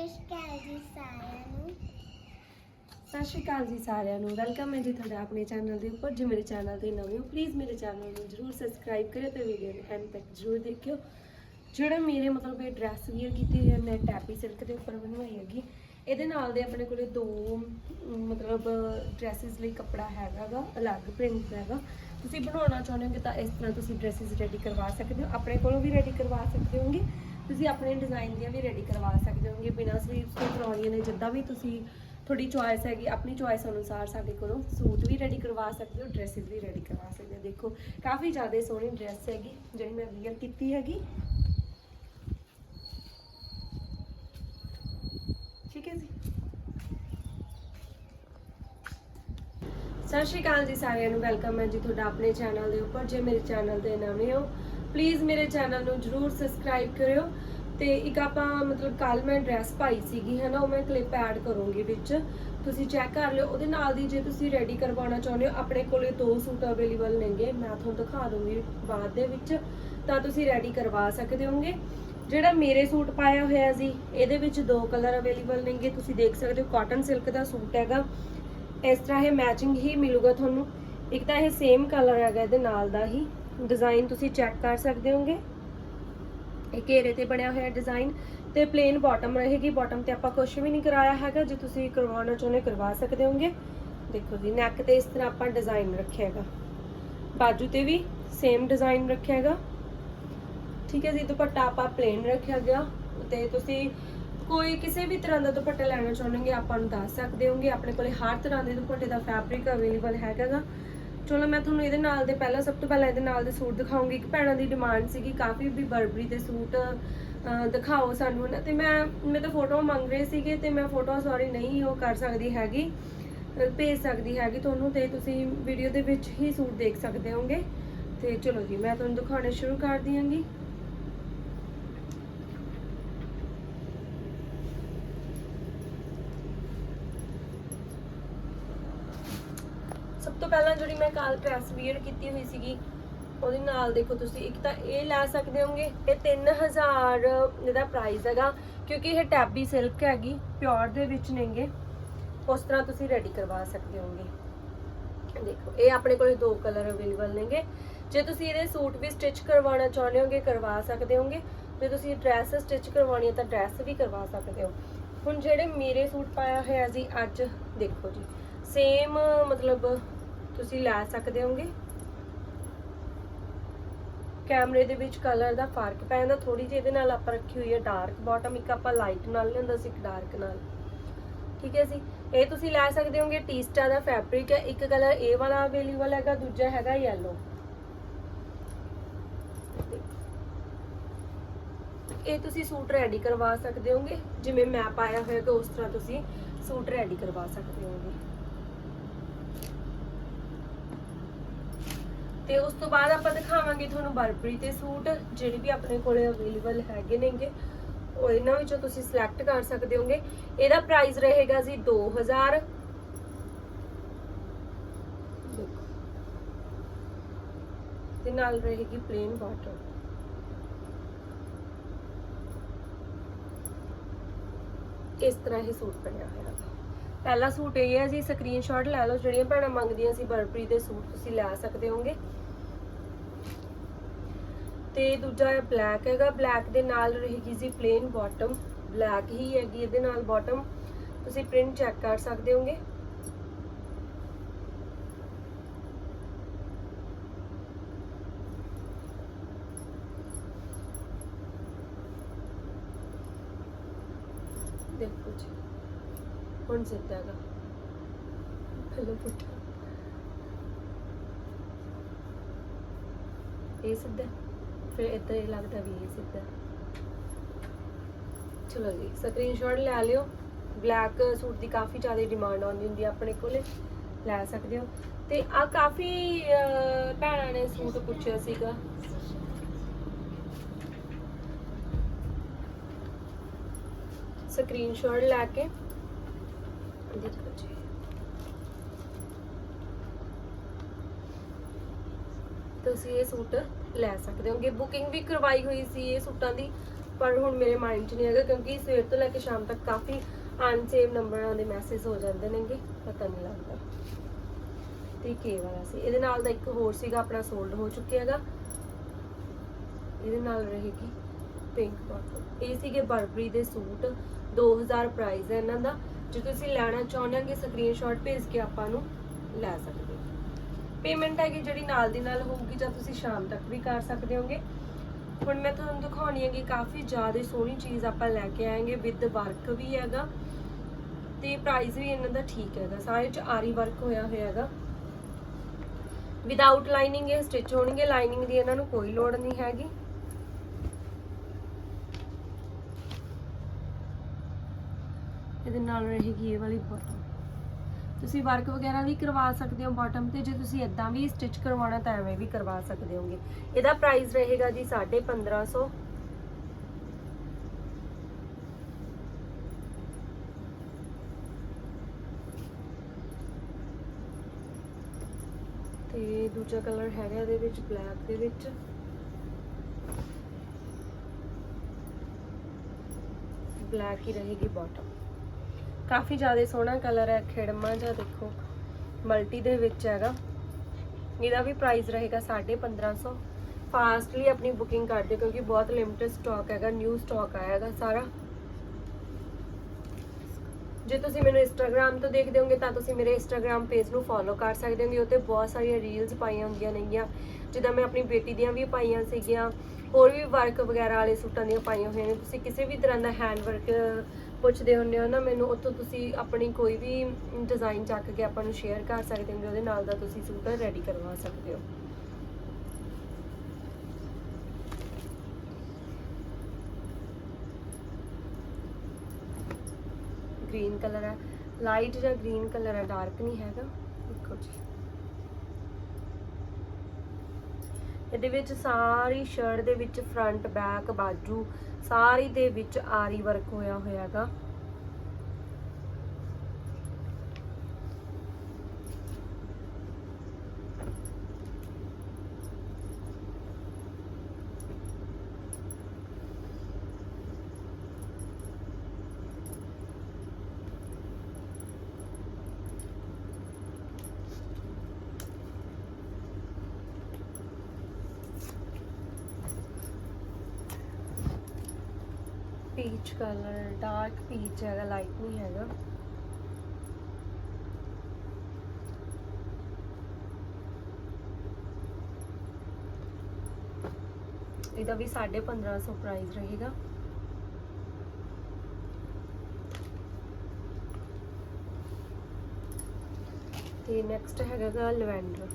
ਸਤਿ ਸ਼੍ਰੀ ਅਕਾਲ ਜੀ ਸਾਰਿਆਂ ਨੂੰ। ਸਤਿ ਸ਼੍ਰੀ ਅਕਾਲ ਜੀ ਸਾਰਿਆਂ ਨੂੰ। ਵੈਲਕਮ ਹੈ ਜੀ ਤੁਹਾਡਾ ਆਪਣੇ ਚੈਨਲ ਦੇ ਉੱਪਰ। ਜੇ ਮੇਰੇ ਚੈਨਲ ਤੇ ਨਵੇਂ ਹੋ ਪਲੀਜ਼ ਮੇਰੇ ਚੈਨਲ ਨੂੰ ਜਰੂਰ ਸਬਸਕ੍ਰਾਈਬ ਕਰਿਓ ਤੇ ਵੀਡੀਓ ਨੂੰ ਐਂਡ ਤੱਕ ਜਰੂਰ ਦੇਖਿਓ। ਜਿਹੜਾ ਮੇਰੇ ਮਤਲਬ ਇਹ ਡਰੈਸ ਵੀਅਰ ਕੀਤੀ ਹੋਈ ਹੈ, ਮੈਂ ਟੈਪੀ ਸਿਲਕ ਦੇ ਉੱਪਰ ਬਣਵਾਈ ਹੈਗੀ। ਇਹਦੇ ਨਾਲ ਦੇ ਆਪਣੇ ਕੋਲੇ ਦੋ ਮਤਲਬ ਡਰੈਸਸ ਲਈ ਕੱਪੜਾ ਹੈਗਾਗਾ, ਅਲੱਗ ਪ੍ਰਿੰਟ ਹੈਗਾ। ਤੁਸੀਂ ਬਣਾਉਣਾ ਚਾਹੁੰਦੇ ਹੋ ਤਾਂ ਇਸ ਤਰ੍ਹਾਂ ਤੁਸੀਂ ਡਰੈਸਸ ਰੈਡੀ ਕਰਵਾ ਸਕਦੇ ਹੋ। ਆਪਣੇ ਕੋਲੋਂ ਵੀ ਰੈਡੀ ਕਰਵਾ ਸਕਦੇ ਹੋਗੇ। ਤੁਸੀਂ ਆਪਣੇ ਡਿਜ਼ਾਈਨ ਦੀਆਂ ਵੀ ਰੈਡੀ ਕਰਵਾ ਸਕਦੇ ਹੋਗੇ, ਬਿਨਾਂ ਸਲੀਵਸ ਤੋਂ ਕਰਾਉਣੀਆਂ ਨੇ, ਜਿੱਦਾਂ ਵੀ ਤੁਸੀਂ ਤੁਹਾਡੀ ਚੁਆਇਸ ਹੈਗੀ, ਆਪਣੀ ਚੁਆਇਸ ਅਨੁਸਾਰ ਸਾਡੇ ਕੋਲੋਂ ਸੂਟ ਵੀ ਰੈਡੀ ਕਰਵਾ ਸਕਦੇ ਹੋ ਡਰੈਸਸ ਵੀ ਰੈਡੀ ਕਰਵਾ ਸਕਦੇ ਹੋ। ਦੇਖੋ, ਕਾਫੀ ਜ਼ਿਆਦਾ ਸੋਹਣੀ ਡਰੈਸ ਹੈਗੀ, ਜਿਹੜੀ ਮੈਂ ਵੀਅਰ ਕੀਤੀ ਹੈਗੀ। ਠੀਕ ਹੈ ਜੀ? ਸਤਿ ਸ਼੍ਰੀ ਅਕਾਲ ਜੀ ਸਾਰਿਆਂ ਨੂੰ ਵੈਲਕਮ ਹੈ ਜੀ ਤੁਹਾਡਾ ਆਪਣੇ ਚੈਨਲ ਦੇ ਉੱਪਰ। ਜੇ ਮੇਰੇ ਚੈਨਲ ਤੇ ਨਵੇਂ ਹੋ ਪਲੀਜ਼ ਮੇਰੇ ਚੈਨਲ ਨੂੰ ਜਰੂਰ ਸਬਸਕ੍ਰਾਈਬ ਕਰਿਓ ਤੇ ਇੱਕ ਆਪਾਂ ਮਤਲਬ ਕੱਲ ਮੈਂ ਡਰੈਸ ਪਾਈ ਸੀਗੀ ਹੈ ਨਾ ਉਹ ਮੈਂ ਕਲਿੱਪ ਐਡ ਕਰੂੰਗੀ ਵਿੱਚ। ਤੁਸੀਂ ਚੈੱਕ ਕਰ ਲਿਓ, ਉਹਦੇ ਨਾਲ ਦੀ ਜੇ ਤੁਸੀਂ ਰੈਡੀ ਕਰਵਾਉਣਾ ਚਾਹੁੰਦੇ ਹੋ, ਆਪਣੇ ਕੋਲੇ ਦੋ ਸੂਟ ਅਵੇਲੇਬਲ ਨੇਗੇ, ਮੈਂ ਤੁਹਾਨੂੰ ਦਿਖਾ ਦੂੰਗੀ ਬਾਅਦ ਦੇ ਵਿੱਚ, ਤਾਂ ਤੁਸੀਂ ਰੈਡੀ ਕਰਵਾ ਸਕਦੇ ਹੋਗੇ ਜਿਹੜਾ ਮੇਰੇ ਸੂਟ ਪਾਇਆ ਹੋਇਆ ਸੀ, ਇਹਦੇ ਵਿੱਚ ਦੋ ਕਲਰ ਅਵੇਲੇਬਲ ਨੇਗੇ, ਤੁਸੀਂ ਦੇਖ ਸਕਦੇ ਹੋ ਕਾਟਨ ਸਿਲਕ ਦਾ ਸੂਟ ਹੈਗਾ। ਇਸ ਤਰ੍ਹਾਂ ਇਹ ਮੈਚਿੰਗ ਹੀ ਮਿਲੂਗਾ ਤੁਹਾਨੂੰ। ਇੱਕ ਤਾਂ ਇਹ ਸੇਮ ਕਲਰ ਹੈਗਾ ਇਹਦੇ ਨਾਲ ਦਾ ਹੀ। ਡਿਜ਼ਾਈਨ ਤੁਸੀਂ ਚੈੱਕ ਕਰ ਸਕਦੇ ਹੋਗੇ। ਇਹ ਘੇਰੇ ਤੇ ਬਣਿਆ ਹੋਇਆ ਡਿਜ਼ਾਈਨ ਤੇ ਪਲੇਨ ਬਾਟਮ ਰਹੇਗੀ। ਬਾਟਮ ਤੇ ਆਪਾਂ ਕੁਝ ਵੀ ਨਹੀਂ ਕਰਾਇਆ ਹੈਗਾ। ਜੇ ਤੁਸੀਂ ਕਰਵਾਉਣਾ ਚਾਹੁੰਦੇ ਕਰਵਾ ਸਕਦੇ ਹੋਗੇ। ਦੇਖੋ ਜੀ ਨੈਕ ਤੇ ਇਸ ਤਰ੍ਹਾਂ ਆਪਾਂ ਡਿਜ਼ਾਈਨ ਰੱਖਿਆ ਹੈਗਾ। ਬਾਜੂ ਤੇ ਵੀ ਸੇਮ ਡਿਜ਼ਾਈਨ ਰੱਖਿਆ ਹੈਗਾ। ਠੀਕ ਹੈ ਜੀ, ਦੁਪੱਟਾ ਆਪਾਂ ਪਲੇਨ ਰੱਖਿਆ ਗਿਆ। ਤੇ ਤੁਸੀਂ ਕੋਈ ਕਿਸੇ ਵੀ ਤਰ੍ਹਾਂ ਦਾ ਦੁਪੱਟਾ ਲੈਣਾ ਚਾਹੁੰਦੇ ਆਪਾਂ ਨੂੰ ਦੱਸ ਸਕਦੇ ਹੋਗੇ। ਆਪਣੇ ਕੋਲੇ ਹਰ ਤਰ੍ਹਾਂ ਦੇ ਦੁਪੱਟੇ ਦਾ ਫੈਬਰਿਕ ਅਵੇਲੇਬਲ ਹੈਗਾ ਚਲੋ ਮੈਂ ਤੁਹਾਨੂੰ ਇਹਦੇ ਨਾਲ ਦੇ ਪਹਿਲਾਂ ਸਭ ਤੋਂ ਪਹਿਲਾਂ ਇਹਦੇ ਨਾਲ ਦੇ ਸੂਟ ਦਿਖਾਉਂਗੀ। ਇੱਕ ਭੈਣਾਂ ਦੀ ਡਿਮਾਂਡ ਸੀਗੀ, ਕਾਫੀ ਵੀ ਬਰਬਰੀ ਦੇ ਸੂਟ ਦਿਖਾਓ ਸਾਨੂੰ ਨਾ। ਤੇ ਮੈਂ ਮੈਂ ਤਾਂ ਫੋਟੋ ਮੰਗ ਰਹੇ ਸੀਗੇ ਤੇ ਮੈਂ ਫੋਟੋ ਸੌਰੀ ਨਹੀਂ ਉਹ ਕਰ ਸਕਦੀ ਹੈਗੀ ਭੇਜ ਸਕਦੀ ਹੈਗੀ ਤੁਹਾਨੂੰ ਤੇ ਤੁਸੀਂ ਵੀਡੀਓ ਦੇ ਵਿੱਚ ਹੀ ਸੂਟ ਦੇਖ ਸਕਦੇ ਹੋਗੇ। ਤੇ ਚਲੋ ਜੀ, ਮੈਂ ਤੁਹਾਨੂੰ ਦਿਖਾਉਣੇ ਸ਼ੁਰੂ ਕਰ ਦਿਆਂਗੀ। ਤੋਂ ਪਹਿਲਾਂ ਜਿਹੜੀ ਮੈਂ ਕੱਲ ਡਰੈਸ ਵੀਅਰ ਕੀਤੀ ਹੋਈ ਸੀਗੀ, ਉਹਦੇ ਨਾਲ ਦੇਖੋ ਤੁਸੀਂ, ਇੱਕ ਤਾਂ ਇਹ ਲੈ ਸਕਦੇ ਹੋਗੇ ਇਹ 3000 ਇਹਦਾ ਪ੍ਰਾਈਸ ਹੈਗਾ, ਕਿਉਂਕਿ ਇਹ ਟੈਬੀ ਸਿਲਕ ਹੈਗੀ ਪਿਓਰ ਦੇ ਵਿੱਚ ਨੇਗੇ, ਉਸ ਤਰ੍ਹਾਂ ਤੁਸੀਂ ਰੈਡੀ ਕਰਵਾ ਸਕਦੇ ਹੋਗੇ ਦੇਖੋ, ਇਹ ਆਪਣੇ ਕੋਲੇ ਦੋ ਕਲਰ ਅਵੇਲੇਬਲ ਨੇਗੇ, ਜੇ ਤੁਸੀਂ ਇਹਦੇ ਸੂਟ ਵੀ ਸਟਿਚ ਕਰਵਾਉਣਾ ਚਾਹੁੰਦੇ ਹੋਗੇ ਕਰਵਾ ਸਕਦੇ ਹੋਗੇ ਜੇ ਤੁਸੀਂ ਡਰੈਸ ਸਟਿਚ ਕਰਵਾਉਣੀ ਹੈ ਤਾਂ ਡਰੈਸ ਵੀ ਕਰਵਾ ਸਕਦੇ ਹੋ। ਹੁਣ ਜਿਹੜੇ ਮੇਰੇ ਸੂਟ ਪਾਇਆ ਹੋਇਆ ਜੀ, ਅੱਜ ਦੇਖੋ ਜੀ ਸੇਮ ਮਤਲਬ ਤੁਸੀਂ ਲੈ ਸਕਦੇ ਹੋਗੇ ਕੈਮਰੇ ਦੇ ਵਿੱਚ ਕਲਰ ਦਾ ਫ਼ਰਕ ਪੈ ਜਾਂਦਾ ਥੋੜੀ ਜਿਹੀ ਇਹਦੇ ਨਾਲ ਆਪਾਂ ਰੱਖੀ ਹੋਈ ਹੈ ਡਾਰਕ ਬਾਟਮ, ਇੱਕ ਆਪਾਂ ਲਾਈਟ ਨਾਲ ਲਿਆਂਦਾ ਸੀ, ਇੱਕ ਡਾਰਕ ਨਾਲ। ਠੀਕ ਹੈ ਜੀ? ਇਹ ਤੁਸੀਂ ਲੈ ਸਕਦੇ ਹੋਗੇ ਟੀਸਟਾ ਦਾ ਫੈਬਰਿਕ ਹੈ, ਇੱਕ ਕਲਰ ਇਹ ਵਾਲਾ ਅਵੇਲੇਬਲ ਹੈਗਾ, ਦੂਜਾ ਹੈਗਾ ਯੈਲੋ ਇਹ ਤੁਸੀਂ ਸੂਟ ਰੈਡੀ ਕਰਵਾ ਸਕਦੇ ਹੋਗੇ ਜਿਵੇਂ ਮੈਂ ਪਾਇਆ ਹੋਇਆ ਉਸ ਤਰ੍ਹਾਂ ਤੁਸੀਂ ਸੂਟ ਰੈਡੀ ਕਰਵਾ ਸਕਦੇ ਹੋਗੇ ਤੇ ਉਸ ਤੋਂ ਬਾਅਦ ਆਪਾਂ ਦਿਖਾਵਾਂਗੇ ਤੁਹਾਨੂੰ ਬਰਬਰੀ ਦੇ ਸੂਟ, ਜਿਹੜੇ ਵੀ ਆਪਣੇ ਕੋਲੇ ਅਵੇਲੇਬਲ ਹੈਗੇ ਨੇਗੇ। ਉਹ ਇਹਨਾਂ ਵਿੱਚੋਂ ਤੁਸੀਂ ਸਿਲੈਕਟ ਕਰ ਸਕਦੇ ਹੋਗੇ। ਇਹਦਾ ਪ੍ਰਾਈਸ ਰਹੇਗਾ ਜੀ 2000 ਤੇ ਨਾਲ ਰਹੇਗੀ ਪਲੇਨ ਬਾਟਮ ਇਸ ਤਰ੍ਹਾਂ ਇਹ ਸੂਟ ਬਣਿਆ ਹੋਇਆ ਹੈ ਪਹਿਲਾ ਸੂਟ ਇਹ ਹੈ ਜੀ ਸਕਰੀਨਸ਼ਾਟ ਲੈ ਲਓ। ਜਿਹੜੀਆਂ ਭੈਣਾਂ ਮੰਗਦੀਆਂ ਸੀ ਬਰਬਰੀ ਦੇ ਸੂਟ, ਤੁਸੀਂ ਲੈ ਸਕਦੇ ਹੋਗੇ। ਤੇ ਦੂਜਾ ਬਲੈਕ ਹੈਗਾ। ਬਲੈਕ ਦੇ ਨਾਲ ਰਹੇਗੀ ਜੀ ਪਲੇਨ ਬਾਟਮ ਬਲੈਕ ਹੀ ਹੈਗੀ ਇਹਦੇ ਨਾਲ ਬਾਟਮ ਤੁਸੀਂ ਪ੍ਰਿੰਟ ਚੈੱਕ ਕਰ ਸਕਦੇ ਹੋਗੇ। ਦੇਖੋ ਜੀ, ਹੁਣ ਸਿੱਧਾ ਹੈਗਾ। ਪਹਿਲਾਂ ਪੁੱਠਾ ਇਹ ਸਿੱਧਾ। ਫਿਰ ਇੱਧਰ ਇਹ ਲੱਗਦਾ ਵੀ ਇਹ ਸਿੱਧਾ ਚਲੋ ਜੀ ਸਕਰੀਨਸ਼ਾਟ ਲੈ ਲਿਓ। ਬਲੈਕ ਸੂਟ ਦੀ ਕਾਫੀ ਜ਼ਿਆਦਾ ਡਿਮਾਂਡ ਆਉਂਦੀ ਹੁੰਦੀ ਹੈ ਆਪਣੇ ਕੋਲੇ, ਲੈ ਸਕਦੇ ਹੋ। ਤੇ ਆ ਕਾਫੀ ਭੈਣਾਂ ਨੇ ਸੂਟ ਪੁੱਛਿਆ ਸੀਗਾ। ਸਕਰੀਨਸ਼ਾਟ ਲੈ ਕੇ, ਦੇਖੋ ਜੀ। ਤੁਸੀਂ ਇਹ ਸੂਟ ਲੈ ਸਕਦੇ ਹੋਗੇ ਬੁਕਿੰਗ ਵੀ ਕਰਵਾਈ ਹੋਈ ਸੀ ਇਹ ਸੂਟਾਂ ਦੀ, ਪਰ ਹੁਣ ਮੇਰੇ ਮਾਈਂਡ 'ਚ ਨਹੀਂ ਹੈਗਾ ਕਿਉਂਕਿ ਸਵੇਰ ਤੋਂ ਲੈ ਕੇ ਸ਼ਾਮ ਤੱਕ ਕਾਫੀ ਅਨਸੇਵ ਨੰਬਰਾਂ ਦੇ ਮੈਸੇਜ ਹੋ ਜਾਂਦੇ ਨੇਗੇ, ਪਤਾ ਨਹੀਂ ਲੱਗਦਾ। ਤੇ ਕੀ ਵਾਲਾ ਸੀ? ਇਹਦੇ ਨਾਲ ਦਾ ਇੱਕ ਹੋਰ ਸੀਗਾ, ਆਪਣਾ ਸੋਲਡ ਹੋ ਚੁੱਕਿਆ ਹੈਗਾ। ਇਹਦੇ ਨਾਲ ਰਹੇਗੀ ਪਿੰਕ ਬਾਟਮ ਇਹ ਸੀਗੇ ਬਰਬਰੀ ਦੇ ਸੂਟ 2000 ਪ੍ਰਾਈਸ ਹੈ ਇਹਨਾਂ ਦਾ। ਜੇ ਤੁਸੀਂ ਲੈਣਾ ਚਾਹੁੰਦੇ ਹੋ ਕਿ ਸਕਰੀਨਸ਼ਾਟ ਭੇਜ ਕੇ ਆਪਾਂ ਨੂੰ ਲੈ ਸਕਦੇ ਹੋ। ਪੇਮੈਂਟ ਹੈਗੀ ਜਿਹੜੀ ਨਾਲ ਦੀ ਨਾਲ ਹੋਊਗੀ ਜਾਂ ਤੁਸੀਂ ਸ਼ਾਮ ਤੱਕ ਵੀ ਕਰ ਸਕਦੇ ਹੋਗੇ। ਹੁਣ ਮੈਂ ਤੁਹਾਨੂੰ ਦਿਖਾਉਣੀ ਹੈਗੀ ਕਾਫੀ ਜ਼ਿਆਦਾ ਸੋਹਣੀ ਚੀਜ਼ ਆਪਾਂ ਲੈ ਕੇ ਆਏਗੇ ਵਿਦ ਵਰਕ ਵੀ ਹੈਗਾ ਤੇ ਪ੍ਰਾਈਸ ਵੀ ਇਹਨਾਂ ਦਾ ਠੀਕ ਹੈਗਾ, ਸਾਰੇ ਚ ਆਰੀ ਵਰਕ ਹੋਇਆ ਹੋਇਆ ਹੈਗਾ। ਵਿਦਆਊਟ ਲਾਈਨਿੰਗ ਇਹ ਸਟਿਚ ਹੋਣਗੇ ਲਾਈਨਿੰਗ ਦੀ ਇਹਨਾਂ ਨੂੰ ਕੋਈ ਲੋੜ ਨਹੀਂ ਹੈਗੀ। ਇਹਦੇ ਨਾਲ ਰਹੇਗੀ ਇਹ ਵਾਲੀ ਬਾਟਮ ਤੁਸੀਂ ਵਰਕ ਵਗੈਰਾ ਵੀ ਕਰਵਾ ਸਕਦੇ ਹੋ ਬਾਟਮ ਤੇ, ਜੇ ਤੁਸੀਂ ਇਦਾਂ ਵੀ ਸਟਿਚ ਕਰਵਾਉਣਾ ਤਾਂ ਐਵੇਂ ਵੀ ਕਰਵਾ ਸਕਦੇ ਹੋਗੇ। ਇਹਦਾ ਪ੍ਰਾਈਸ ਰਹੇਗਾ ਜੀ 1550 ਤੇ ਦੂਜਾ ਕਲਰ ਹੈਗਾ ਇਹਦੇ ਵਿੱਚ ਬਲੈਕ ਦੇ ਵਿੱਚ। ਬਲੈਕ ਹੀ ਰਹੇਗੀ ਬਾਟਮ ਕਾਫੀ ਜ਼ਿਆਦਾ ਸੋਹਣਾ ਕਲਰ ਹੈ, ਖਿੜਮਾ ਜਿਹਾ ਦੇਖੋ ਮਲਟੀ ਦੇ ਵਿੱਚ ਹੈਗਾ। ਇਹਦਾ ਵੀ ਪ੍ਰਾਈਸ ਰਹੇਗਾ 1550 ਫਾਸਟਲੀ ਆਪਣੀ ਬੁਕਿੰਗ ਕਰ ਦਿਓ, ਕਿਉਂਕਿ ਬਹੁਤ ਲਿਮਟਿਡ ਸਟਾਕ ਹੈਗਾ ਨਿਊ ਸਟਾਕ ਆਇਆ ਹੈਗਾ ਸਾਰਾ। ਜੇ ਤੁਸੀਂ ਮੈਨੂੰ ਇੰਸਟਾਗ੍ਰam ਤੋਂ ਦੇਖਦੇ ਹੋਗੇ ਤਾਂ ਤੁਸੀਂ ਮੇਰੇ ਇੰਸਟਾਗ੍ਰam ਪੇਜ ਨੂੰ ਫੋਲੋ ਕਰ ਸਕਦੇ ਹੋਗੇ ਉੱਤੇ ਬਹੁਤ ਸਾਰੀਆਂ ਰੀਲਸ ਪਾਈਆਂ ਹੁੰਦੀਆਂ ਨੇਗੀਆਂ। ਜਿੱਦਾਂ ਮੈਂ ਆਪਣੀ ਬੇਟੀ ਦੀਆਂ ਵੀ ਪਾਈਆਂ ਸੀਗੀਆਂ। ਹੋਰ ਵੀ ਵਰਕ ਵਗੈਰਾ ਵਾਲੇ ਸੂਟਾਂ ਦੀਆਂ ਪਾਈਆਂ ਹੋਈਆਂ ਨੇ। ਤੁਸੀਂ ਕਿਸੇ ਵੀ ਤਰ੍ਹਾਂ ਦਾ ਹੈਂਡ ਵਰਕ ਪੁੱਛਦੇ ਹੁੰਦੇ ਹੋ ਨਾ ਮੈਨੂੰ, ਉੱਥੋਂ ਤੁਸੀਂ ਆਪਣੀ ਕੋਈ ਵੀ ਡਿਜ਼ਾਈਨ ਚੱਕ ਕੇ ਆਪਾਂ ਨੂੰ ਸ਼ੇਅਰ ਕਰ ਸਕਦੇ ਹੋ, ਉਹਦੇ ਨਾਲ ਦਾ ਤੁਸੀਂ ਸੂਟ ਰੈਡੀ ਕਰਵਾ ਸਕਦੇ ਹੋ। ਗ੍ਰੀਨ ਕਲਰ ਹੈ। ਲਾਈਟ ਜਾਂ ਗ੍ਰੀਨ ਕਲਰ ਹੈ ਡਾਰਕ ਨਹੀਂ ਹੈਗਾ। ਦੇਖੋ ਜੀ। ਇਹਦੇ ਵਿੱਚ ਸਾਰੀ ਸ਼ਰਟ ਦੇ ਵਿੱਚ ਫਰੰਟ ਬੈਕ ਬਾਜੂ, ਸਾਰੀ ਦੇ ਵਿੱਚ ਆਰੀ ਵਰਕ ਹੋਇਆ ਹੋਇਆ ਪੀਚ ਕਲਰ ਡਾਰਕ ਪੀਚ ਹੈਗਾ ਲਾਈਟ ਨਹੀਂ ਹੈਗਾ। ਇਹਦਾ ਵੀ 1550 ਪ੍ਰਾਈਸ ਰਹੇਗਾ। ਤੇ ਨੈਕਸਟ ਹੈਗਾ ਗਾ ਲਵੈਂਡਰ।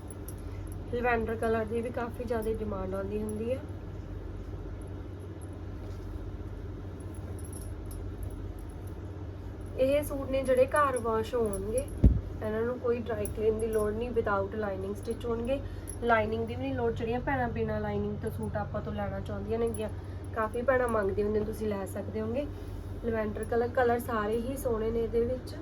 ਲਵੈਂਡਰ ਕਲਰ ਦੀ ਵੀ ਕਾਫੀ ਜ਼ਿਆਦਾ ਡਿਮਾਂਡ ਆਉਂਦੀ ਹੁੰਦੀ ਹੈ। ਇਹ ਸੂਟ ਨੇ ਜਿਹੜੇ ਘਰ ਵਾਸ਼ ਹੋਣਗੇ। ਇਹਨਾਂ ਨੂੰ ਕੋਈ ਡਰਾਈ ਕਲੀਨ ਦੀ ਲੋੜ ਨਹੀਂ ਵਿਦਆਊਟ ਲਾਈਨਿੰਗ ਸਟਿਚ ਹੋਣਗੇ। ਲਾਈਨਿੰਗ ਦੀ ਵੀ ਨਹੀਂ ਲੋੜ, ਜਿਹੜੀਆਂ ਭੈਣਾਂ ਬਿਨਾਂ ਲਾਈਨਿੰਗ ਤੋਂ ਸੂਟ ਆਪਾਂ ਤੋਂ ਲੈਣਾ ਚਾਹੁੰਦੀਆਂ ਨੇਗੀਆਂ ਕਾਫੀ ਭੈਣਾਂ ਮੰਗਦੇ ਹੁੰਦੇ ਤੁਸੀਂ ਲੈ ਸਕਦੇ ਹੋਗੇ। ਲਵੈਂਡਰ ਕਲਰ ਕਲਰ ਸਾਰੇ ਹੀ ਸੋਹਣੇ ਨੇ ਇਹਦੇ ਵਿੱਚ।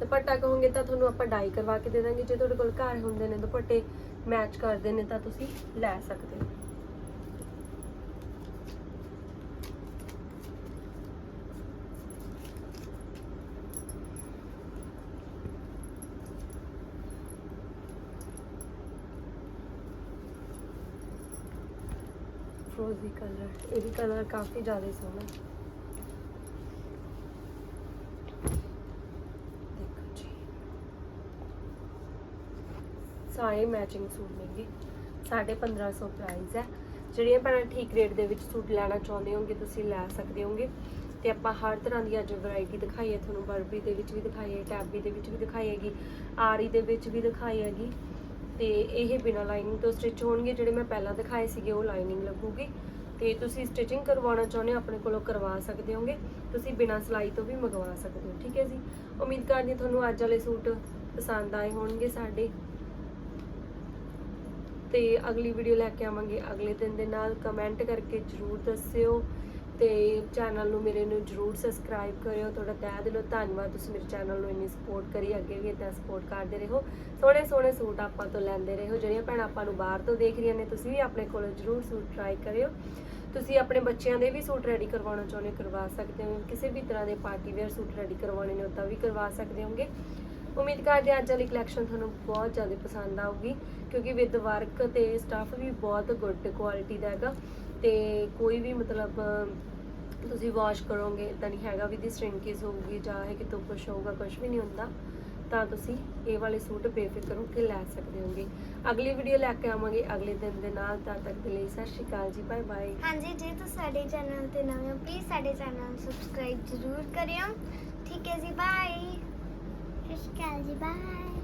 ਦੁਪੱਟਾ ਕਹੋਗੇ ਤਾਂ ਤੁਹਾਨੂੰ ਆਪਾਂ ਡਾਈ ਕਰਵਾ ਕੇ ਦੇ ਦਾਂਗੇ। ਜੇ ਤੁਹਾਡੇ ਕੋਲ ਘਰ ਹੁੰਦੇ ਨੇ ਦੁਪੱਟੇ ਮੈਚ ਕਰਦੇ ਨੇ ਤਾਂ ਤੁਸੀਂ ਲੈ ਸਕਦੇ ਹੋ। ਫਰੋਜ਼ੀ ਕਲਰ ਇਹ ਵੀ ਕਲਰ ਕਾਫੀ ਜ਼ਿਆਦਾ ਸੋਹਣਾ ਹੈ। ਦੇਖੋ ਜੀ। ਸਾਰੇ ਮੈਚਿੰਗ ਸੂਟ ਨੇਗੇ 1550 ਪ੍ਰਾਈਸ ਹੈ। ਜਿਹੜੀਆਂ ਭੈਣਾਂ ਠੀਕ ਰੇਟ ਦੇ ਵਿੱਚ ਸੂਟ ਲੈਣਾ ਚਾਹੁੰਦੇ ਹੋਗੇ ਤੁਸੀਂ ਲੈ ਸਕਦੇ ਹੋਗੇ ਤੇ ਆਪਾਂ ਹਰ ਤਰ੍ਹਾਂ ਦੀ ਅੱਜ ਵੈਰਾਈਟੀ ਦਿਖਾਈ ਹੈ। ਤੁਹਾਨੂੰ ਬਰਬੀ ਦੇ ਵਿੱਚ ਵੀ ਦਿਖਾਈ ਹੈ, ਟੈਬੀ ਦੇ ਵਿੱਚ ਵੀ ਦਿਖਾਈ ਹੈਗੀ, ਆਰੀ ਦੇ ਵਿੱਚ ਵੀ ਦਿਖਾਈ ਹੈਗੀ। ਤੇ ਇਹ ਬਿਨਾਂ ਲਾਈਨਿੰਗ ਤੋਂ ਸਟਿਚ ਹੋਣਗੇ, ਜਿਹੜੇ ਮੈਂ ਪਹਿਲਾਂ ਦਿਖਾਏ ਸੀਗੇ, ਉਹ ਲਾਈਨਿੰਗ ਲੱਗੂਗੀ। ਤੇ ਤੁਸੀਂ ਸਟਿਚਿੰਗ ਕਰਵਾਉਣਾ ਚਾਹੁੰਦੇ ਹੋ, ਆਪਣੇ ਕੋਲੋਂ ਕਰਵਾ ਸਕਦੇ ਹੋਗੇ। ਤੁਸੀਂ ਬਿਨਾਂ ਸਿਲਾਈ ਤੋਂ ਵੀ ਮੰਗਵਾ ਸਕਦੇ ਹੋ, ਠੀਕ ਹੈ ਜੀ? ਉਮੀਦ ਕਰਦੀ ਹਾਂ ਤੁਹਾਨੂੰ ਅੱਜ ਵਾਲੇ ਸੂਟ ਪਸੰਦ ਆਏ ਹੋਣਗੇ ਸਾਡੇ। ਤੇ ਅਗਲੀ ਵੀਡੀਓ ਲੈ ਕੇ ਆਵਾਂਗੇ। ਅਗਲੇ ਦਿਨ ਦੇ ਨਾਲ ਕਮੈਂਟ ਕਰਕੇ ਜਰੂਰ ਦੱਸਿਓ। ਤੇ ਚੈਨਲ ਨੂੰ ਮੇਰੇ ਨੂੰ ਜਰੂਰ ਸਬਸਕ੍ਰਾਈਬ ਕਰਿਓ, ਤੁਹਾਡਾ ਤਹਿ ਦਿਲੋਂ ਧੰਨਵਾਦ, ਤੁਸੀਂ ਮੇਰੇ ਚੈਨਲ ਨੂੰ ਇੰਨੀ ਸਪੋਰਟ ਕਰੀ, ਅੱਗੇ ਵੀ ਇਦਾਂ ਸਪੋਰਟ ਕਰਦੇ ਰਹੋ। ਸੋਹਣੇ ਸੋਹਣੇ ਸੂਟ ਆਪਾਂ ਤੋਂ ਲੈਂਦੇ ਰਹੋ, ਜਿਹੜੀਆਂ ਭੈਣਾਂ ਆਪਾਂ ਨੂੰ ਬਾਹਰ ਤੋਂ ਦੇਖ ਰਹੀਆਂ ਨੇ, ਤੁਸੀਂ ਵੀ ਆਪਣੇ ਕੋਲੋਂ ਜਰੂਰ ਸੂਟ ਟਰਾਈ ਕਰਿਓ। ਤੁਸੀਂ ਆਪਣੇ ਬੱਚਿਆਂ ਦੇ ਵੀ ਸੂਟ ਰੈਡੀ ਕਰਵਾਉਣਾ ਚਾਹੁੰਦੇ ਹੋ, ਕਰਵਾ ਸਕਦੇ ਹੋ, ਕਿਸੇ ਵੀ ਤਰ੍ਹਾਂ ਦੇ ਪਾਰਟੀ ਵੇਅਰ ਸੂਟ ਰੈਡੀ ਕਰਵਾਉਣੇ ਨੇ, ਉਦਾਂ ਵੀ ਕਰਵਾ ਸਕਦੇ ਹੋਗੇ ਉਮੀਦ ਕਰਦੇ ਹਾਂ ਅੱਜ ਵਾਲੀ ਕਲੈਕਸ਼ਨ ਤੁਹਾਨੂੰ ਬਹੁਤ ਜ਼ਿਆਦਾ ਪਸੰਦ ਆਊਗੀ, ਕਿਉਂਕਿ ਵਿਦ ਵਰਕ ਤੇ ਸਟੱਫ ਵੀ ਬਹੁਤ ਗੁੱਡ ਕੁਆਲਿਟੀ ਦਾ ਹੈਗਾ। ਤੇ ਕੋਈ ਵੀ ਮਤਲਬ, ਤੁਸੀਂ ਵਾਸ਼ ਕਰੋਗੇ ਇਦਾਂ ਨਹੀਂ ਹੈਗਾ ਵੀ ਦੀ ਸ਼੍ਰਿੰਕੇਜ ਹੋਊਗੀ ਜਾਂ ਇਹ ਕਿਤੋਂ ਕੁਝ ਹੋਊਗਾ ਕੁਝ ਵੀ ਨਹੀਂ ਹੁੰਦਾ, ਤਾਂ ਤੁਸੀਂ ਇਹ ਵਾਲੇ ਸੂਟ ਬੇਫਿਕਰ ਹੋ ਕੇ ਲੈ ਸਕਦੇ ਹੋਗੇ। ਅਗਲੀ ਵੀਡੀਓ ਲੈ ਕੇ ਆਵਾਂਗੇ, ਅਗਲੇ ਦਿਨ ਦੇ ਨਾਲ, ਤਦ ਤੱਕ ਦੇ ਲਈ ਸਤਿ ਸ਼੍ਰੀ ਅਕਾਲ ਜੀ ਬਾਏ ਬਾਏ ਹਾਂਜੀ, ਜੇ ਤੁਸੀਂ ਸਾਡੇ ਚੈਨਲ ਤੇ ਨਵੇਂ ਹੋ ਪਲੀਜ਼ ਸਾਡੇ ਚੈਨਲ ਨੂੰ ਸਬਸਕ੍ਰਾਈਬ ਜ਼ਰੂਰ ਕਰਿਓ। ਠੀਕ ਹੈ ਜੀ ਬਾਏ ਸਤਿ ਸ਼੍ਰੀ ਅਕਾਲ ਜੀ ਬਾਏ